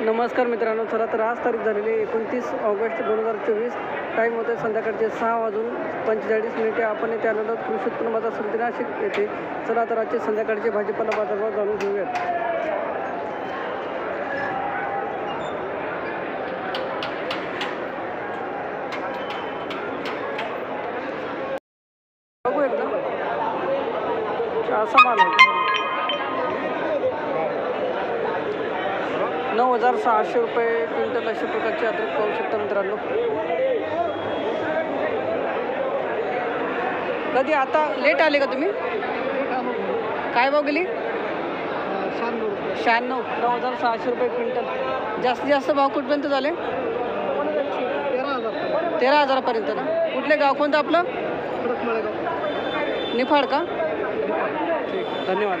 नमस्कार मित्रांनो चला तर आज तारीख झालेली एकोणतीस ऑगस्ट दोन हजार चोवीस. टाईम होते संध्याकाळचे सहा वाजून पंचेचाळीस मिनिटे. आपण येथे आलेलो कृषी उत्पन्न बाजार समिती नाशिक येथे. चला तर आजचे संध्याकाळचे भाजीपाला बाजारभाव जाणून घेऊयात. बघू एकदा. असा माल आहे. नऊ हजार सहाशे रुपये क्विंटल अशा प्रकारचे अद्रक पाहू शकता मित्रांनो. कधी आता लेट आले का तुम्ही? काय भाव गेली? शहाण्णव. नऊ हजार सहाशे रुपये क्विंटल. जास्तीत जास्त भाव कुठपर्यंत झाले? तेरा हजारापर्यंत ना? कुठले गाव कोणतं आपलं? निफाड का? ठीक. धन्यवाद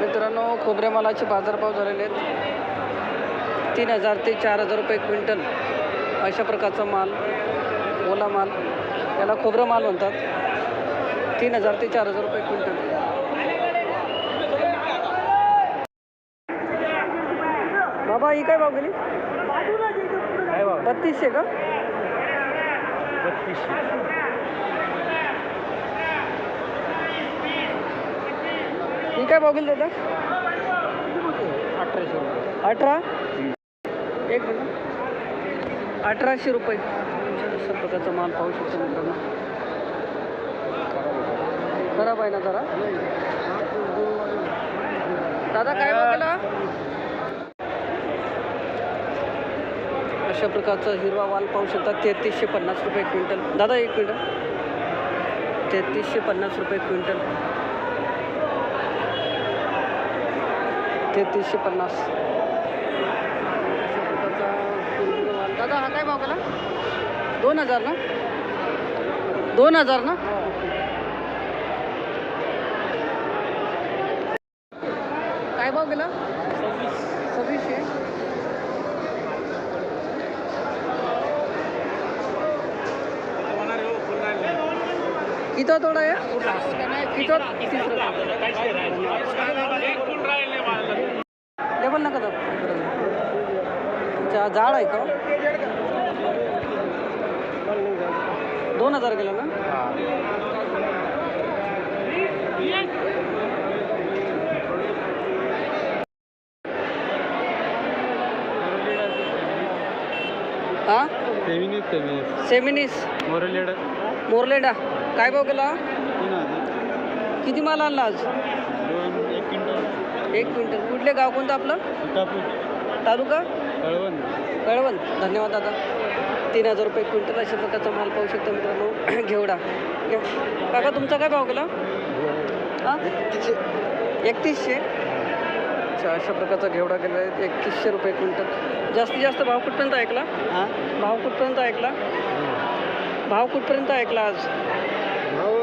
मित्रांनो खोबऱ्या मालाचे बाजारभाव झालेले आहेत. तीन हजार ते चार हजार रुपये क्विंटल अशा प्रकारचा माल ओला माल याला खोबरं माल म्हणतात. तीन हजार ते चार हजार रुपये क्विंटल. बाबा ही काय भाव गेली? बत्तीसशे का? बत्तीसशे ही काय भाव गेली दादा? अठरा? एक मिनिट. अठराशे रुपये. अशा प्रकारचा माल पाहू शकतो मित्रांनो. खराब आहे ना जरा? दादा काय बघायला अशा प्रकारचा हिरवा वाल पाहू शकता. तेहतीसशे पन्नास रुपये क्विंटल. दादा एक क्विंटल तेहतीसशे पन्नास रुपये क्विंटल. तेहतीसशे पन्नास अशा प्रकारचा हिरवा वाल. केला दोन हजार ना? दोन हजार ना? काय भाव गेला? सव्वीसशे किती तोडा आहे? किती तिसरं लेबल नका अच्छा जाड आहे का? दोन हजार गेला ना? हा? सेमिनिस मोरलेड. मोरलेडा. काय भाव तीन हजार. किती माल आणला आज? दोन एक क्विंटल. एक क्विंटल. कुठले गाव कोणतं आपलं? सीतापूर. तालुका? कळवण. कळवण. धन्यवाद दादा. तीन हजार रुपये क्विंटल अशा प्रकारचा माल पाहू शकता मित्रांनो. घेवडा. काका तुमचा काय भाव केला हां? एकतीसशे. अच्छा अशा प्रकारचा घेवडा गेला आहे. एकतीसशे रुपये क्विंटल. जास्तीत जास्त भाव कुठपर्यंत ऐकला? हां? भाव कुठपर्यंत ऐकला? भाव कुठपर्यंत ऐकला आज? भाऊ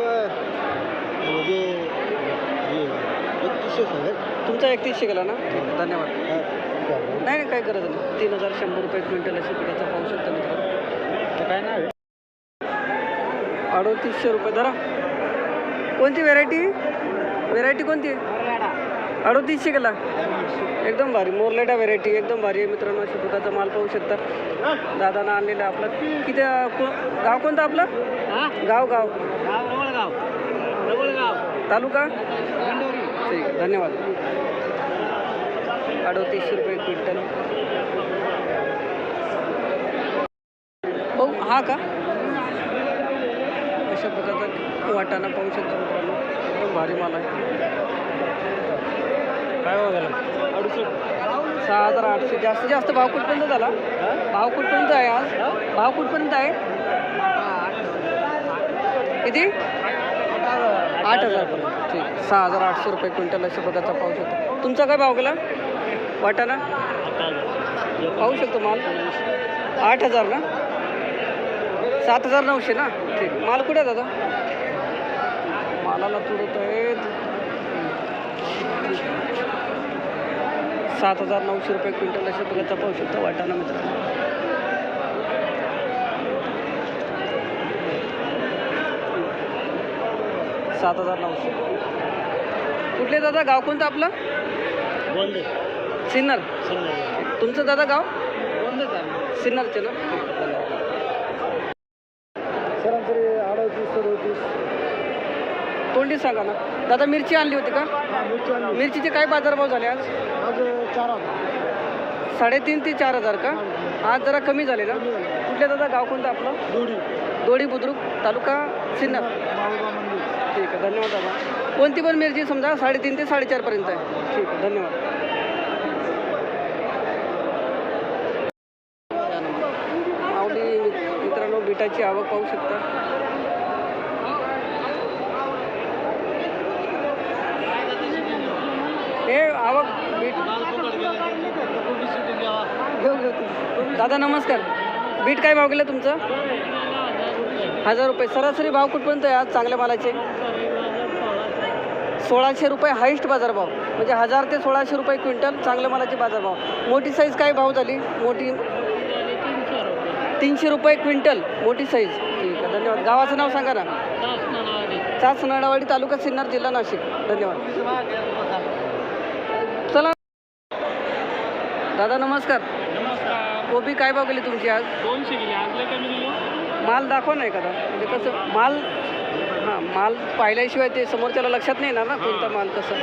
म्हणजे एकतीसशे तुमचा एकतीसशे गेला ना? आहे, धन्यवाद. नाही नाही काय गरज नाही. तीन हजार शंभर रुपये क्विंटल अशा प्रकारचा पाहू शकता मित्रांनो. काय नाव आहे? अडोतीसशे रुपये धरा. कोणती व्हेरायटी व्हेरायटी कोणती? अडोतीसशे गेला एकदम भारी मोरलेटा व्हेरायटी एकदम भारी आहे मित्रांनो अशा प्रकारचा माल पाहू शकता. दादानं आणलेला आपला. किती को- गाव कोणतं आपलं? गाव गाव. तालुका? ठीक आहे, धन्यवाद. अडोतीसशे रुपये क्विंटल. हो का? अशा प्रकारचा वाटाणा पाहू शकतो मित्रांनो. एकदम भारी माल आहे. काय भाव झाला? अडुसष्ट. सहा हजार आठशे. जास्तीत जास्त भाव कुठपर्यंत झाला? भाव कुठपर्यंत आहे आज? भाव कुठपर्यंत आहे? किती? आठ हजारपर्यंत ठीक. सहा हजार आठशे रुपये क्विंटल अशा प्रकारचा पाहू शकतो. तुमचा काय भाव गेला? वाटाणा? पाहू शकतो माल. आठ हजार ना? सात हजार नऊशे ना? ठीक. माल कुठे आहे दादा? मालाला तुडत आहेत. सात हजार नऊशे रुपये क्विंटल अशा प्रकारचा पाहू शकतो वाटाणा मित्रांनो. सात हजार नऊशे. कुठले दादा? गाव कोणतं आपलं? सिन्नर. तुमचं दादा गाव? आहे सिन्नरचे ना धन्यवाद. सरासरी अडतीस सदोतीस तोंडी सांगा ना. दादा मिरची आणली होती का? मिरची मिरचीचे काय बाजारभाव झाले आज? आज चार साडेतीन ते चार हजार का? आज जरा कमी झाले ना? कुठले दादा गाव कोणतं आपलं? दोडी. दोडी बुद्रुक तालुका सिन्नर. ठीक आहे धन्यवाद दादा. कोणती पण मिरची समजा साडेतीन ते साडेचारपर्यंत आहे. ठीक आहे धन्यवाद. माऊली मित्रांनो बिटाची आवक पाहू शकता हे आवक बीट घेऊ घेऊ. दादा नमस्कार. बीट काय भाव गेलं तुमचं? हजार रुपये. सरासरी भाव कुठपर्यंत आहे आज चांगल्या मालाचे? सोळाशे रुपये हाईस्ट बाजारभाव म्हणजे हजार ते सोळाशे रुपये क्विंटल चांगल्या मालाचे बाजारभाव मोठी साईज काय भाव झाली? मोठी तीनशे रुपये क्विंटल. मोठी साईज ठीक आहे धन्यवाद. गावाचं नाव सांगा ना. चाच नडावाडी तालुका सिन्नर जिल्हा नाशिक. धन्यवाद. दादा नमस्कार. नमस्कार. कोबी काय भाव गेली तुमची आज? दोनशे गेले. आज लय कमी दिलो. माल दाखवा नाही एखादा. म्हणजे कसं माल हां माल पाहिल्याशिवाय ते समोरच्याला लक्षात नाही येणार ना कोणता माल कसं.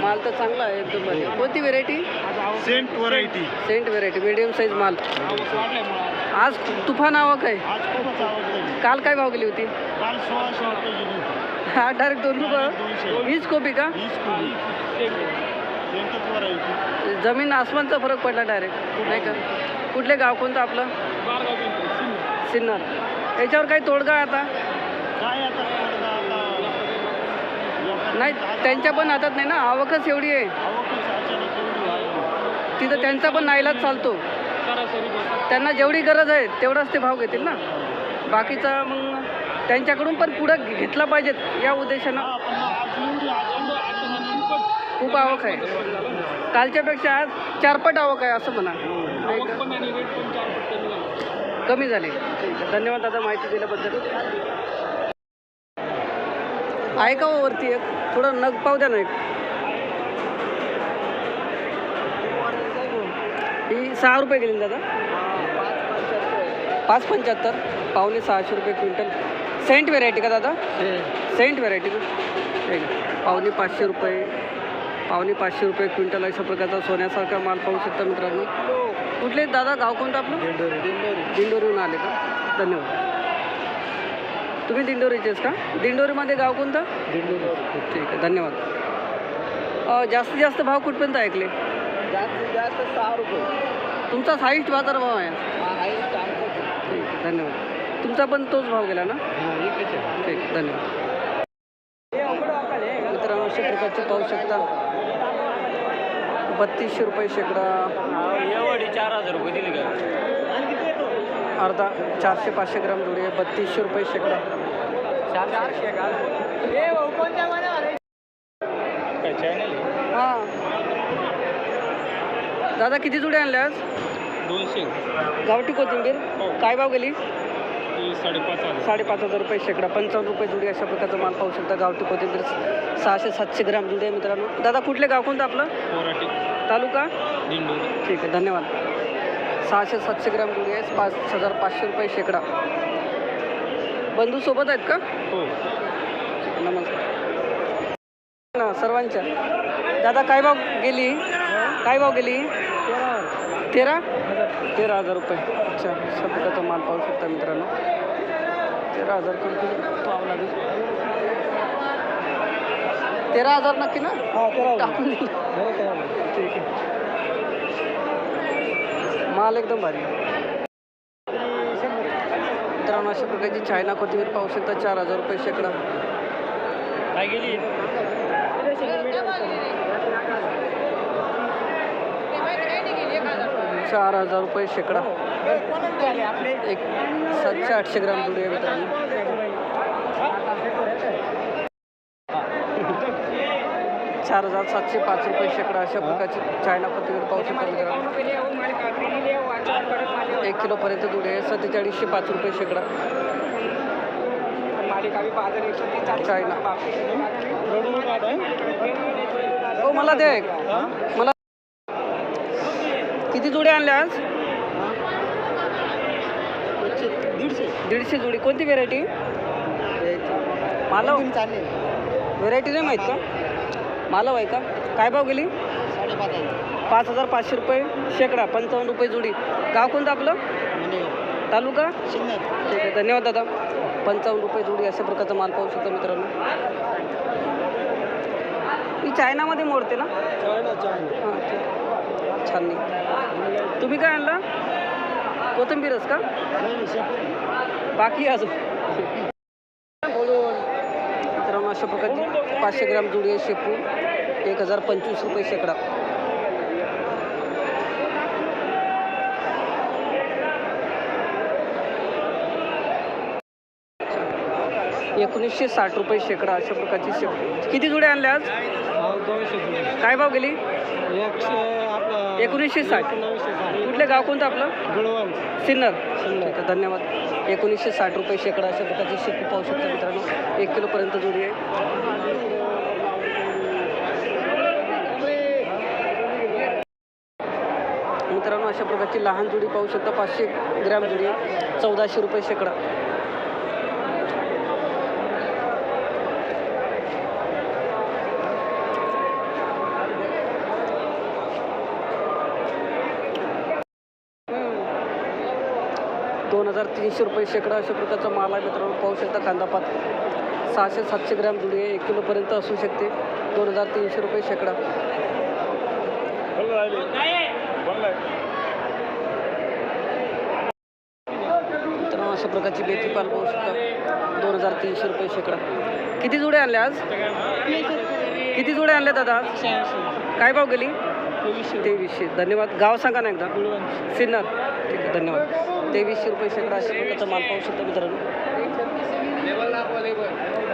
माल. तर चांगला आहे एकदम भारी. कोणती व्हेरायटी सेंट व्हरायटी सेंट व्हेरायटी मीडियम साईज माल. आज तुफान आवक आहे. आज खूपच आवडली काल काय भाव गेली होती? काल सोळाशे रुपये गेली होती. हा डायरेक्ट दोन रुपये. हीच कोबी का? वीस जमीन आसमानचा फरक पडला डायरेक्ट नाही का? कुठले गाव कोणतं आपलं? सिन्नर. याच्यावर काही तोडगा आता? नाही त्यांच्या पण हातात नाही ना? आवकच एवढी आहे. तिथं त्यांचा पण नाईलाज चालतो. त्यांना जेवढी गरज आहे तेवढाच ते भाव घेतील ना? बाकीचा मग त्यांच्याकडून पण पुढं घेतला पाहिजेत या उद्देशानं हा, पण आज एवढी अचानक- अचानक खूपच खूप आवक आहे. कालच्यापेक्षा आज चारपट आवक आहे असं म्हणा. कमी झाला. धन्यवाद दादा माहिती दिल्याबद्दल. आहे का हो वरती एक? थोडं नग पाहू द्या ना एक. ही सहा रुपये गेली ना दादा? पाच पंच्याहत्तर. पावणे सहाशे रुपये क्विंटल. सेंट व्हेरायटी का दादा? सेंट. व्हेरायटी का? पावणे पाचशे रुपये. पावणे पाचशे रुपये क्विंटल अशा प्रकारचा सोन्यासारखा माल पाहू शकता मित्रांनो. कुठले दादा? गाव कोणतं आपलं? दिंडोरीहून आले का? धन्यवाद. तुम्ही दिंडोरीचेच का? दिंडोरीमध्ये गाव कोणतं? ठीक आहे धन्यवाद. जास्तीत जास्त भाव कुठपर्यंत ऐकले? जास्तीत जास्त सहा रुपये. तुमचा हाईस्ट बाजार भाव आहे. हा आहे. धन्यवाद. तुमचा पण तोच भाव गेला ना? हा. ठीक आहे, धन्यवाद. अशा प्रकारचे पाहू शकता. बत्तीसशे रुपये शेकडा. एवढी चार हजार रुपये दिली का? अर्धा चारशे पाचशे ग्राम जोडी आहे. बत्तीसशे रुपये शेकडा. हां. दादा किती जोडी आणल्या आज? दोनशे. गावठी कोथिंबीर. हो. काय भाव गेली? साडेपाच हजार. साडेपाच हजार रुपये शेकडा. पंचावन्न रुपये जुडी अशा प्रकारचा माल पाहू शकता. गावठी कोथिंबीर सहाशे सातशे ग्राम जुडी आहे मित्रांनो. दादा कुठले गाव कोणतं आपलं? तालुका? ठीक आहे धन्यवाद. सहाशे सातशे ग्राम जुडी आहे. पाच हजार पाचशे रुपये शेकडा. बंधू सोबत आहेत का? हो. नमस्कार. ना सर्वांच्या. दादा काय भाव गेली? काय भाव गेली? तेरा? तेरा हजार रुपये. अच्छा प्रकारचा माल पाहू शकता मित्रांनो. तेरा हजार पाहावं लागेल. तेरा हजार नक्की ना? टाकून. ठीक आहे. माल एकदम भारी मित्रांनो अशा प्रकारची चायना कोथिंबीर पाहू शकता. चार हजार रुपये शेकडा. काय गेली? चार हजार रुपये शेकडा. एक सातशे आठशे ग्राम जुडी आहे मित्रांनो. चार हजार सातशे पाच रुपये शेकडा अशा प्रकारची चायना पत्रिकेवर पाहू शकता एक किलोपर्यंत जुडी आहे. सत्तेचाळीसशे पाच रुपये शेकडा. चायना. हो मला द्या एक मला किती जोडी आणल्या आज? दीडशे. दीडशे जोडी. कोणती व्हेरायटी मालव. चालेल व्हेरायटी नाही माहीत का? मालव आहे का? काय भाव गेली? साडेपाच हजार पाच हजार पाचशे रुपये. शेकडा पंचावन्न रुपये जोडी. गाव कोणतं आपलं? तालुका? ठीक आहे धन्यवाद दादा. पंचावन्न रुपये जोडी अशा प्रकारचा माल पाहू शकता मित्रांनो. ही चायनामध्ये मोडते ना? China China. हां ठीक छान नाही तुम्ही काय आणला? कोथिंबीरच का? बाकी अजून. मित्रांनो अशा प्रकारची पाचशे ग्राम जोडी शेपू. एक हजार पंचवीस रुपये शेकडा. एकोणीसशे साठ रुपये शेकडा अशा प्रकारची शेपू. किती जोड्या आणल्या आज? जुडी. काय भाव गेली? एकशे एकोणीसशे साठ. कुठले गाव कोणतं आपलं? सिन्नर. ठीक आहे धन्यवाद. एकोणीसशे साठ रुपये शेकडा अशा प्रकारची शेपू पाहू शकता मित्रांनो. एक किलोपर्यंत जोडी आहे. मित्रांनो अशा प्रकारची लहान जोडी पाहू शकता. पाचशे ग्रॅम जोडी. चौदाशे रुपये शेकडा. दोन हजार तीनशे रुपये शेकडा अशा प्रकारचा माल आहे मित्रांनो. पाहू शकता कांदापात सहाशे सातशे ग्रॅम जुडी आहे. एक किलोपर्यंत असू शकते. दोन हजार तीनशे रुपये शेकडा. मित्रांनो अशा प्रकारची मेथी पाल पाहू शकता. दोन हजार तीनशे रुपये शेकडा. किती जुडे आणले आज? किती जुडे आणले दादा आज? काय भाव गेली? तेवीसशे. धन्यवाद. गाव सांगा ना एकदा. सिन्नर. ठीक आहे धन्यवाद. तेवीसशे रुपये शेकडा अशा प्रकारचा माल पाहू शकता मित्रांनो.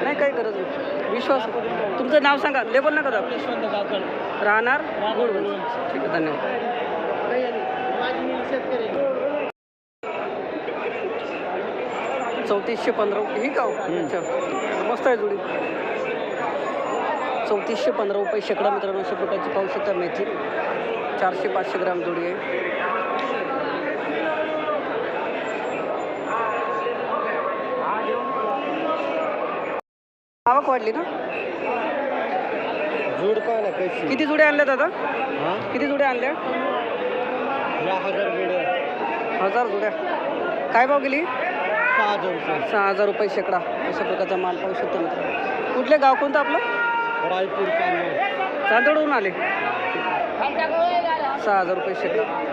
नाही काही गरज नाही. विश्वास तुमचं नाव सांगा. लेबल नका काकड राहणार गुडगुड ठीक आहे धन्यवाद. चौतीसशे पंधरा रुपये. ही गाव अच्छा. मस्त आहे जुडी. चौतीसशे पंधरा रुपये शेकडा मित्रांनो अशा प्रकारची पाहू शकता मेथी. चारशे पाचशे ग्राम जोडी आहे आवक वाढली ना? जोड कशी. किती जुड्या आणल्या दादा? हा? किती जुड्या आणल्या? या हजार जोड्या. हजार जुड्या. काय भाव गेली? सहा हजार रुपये. सहा हजार रुपये शेकडा. अशा प्रकारचा माल पाहू शकतो मित्रांनो. कुठले गाव कोणतं आपलं? रायपूर चांदवड. आले. सहा हजार रुपये शेकडा.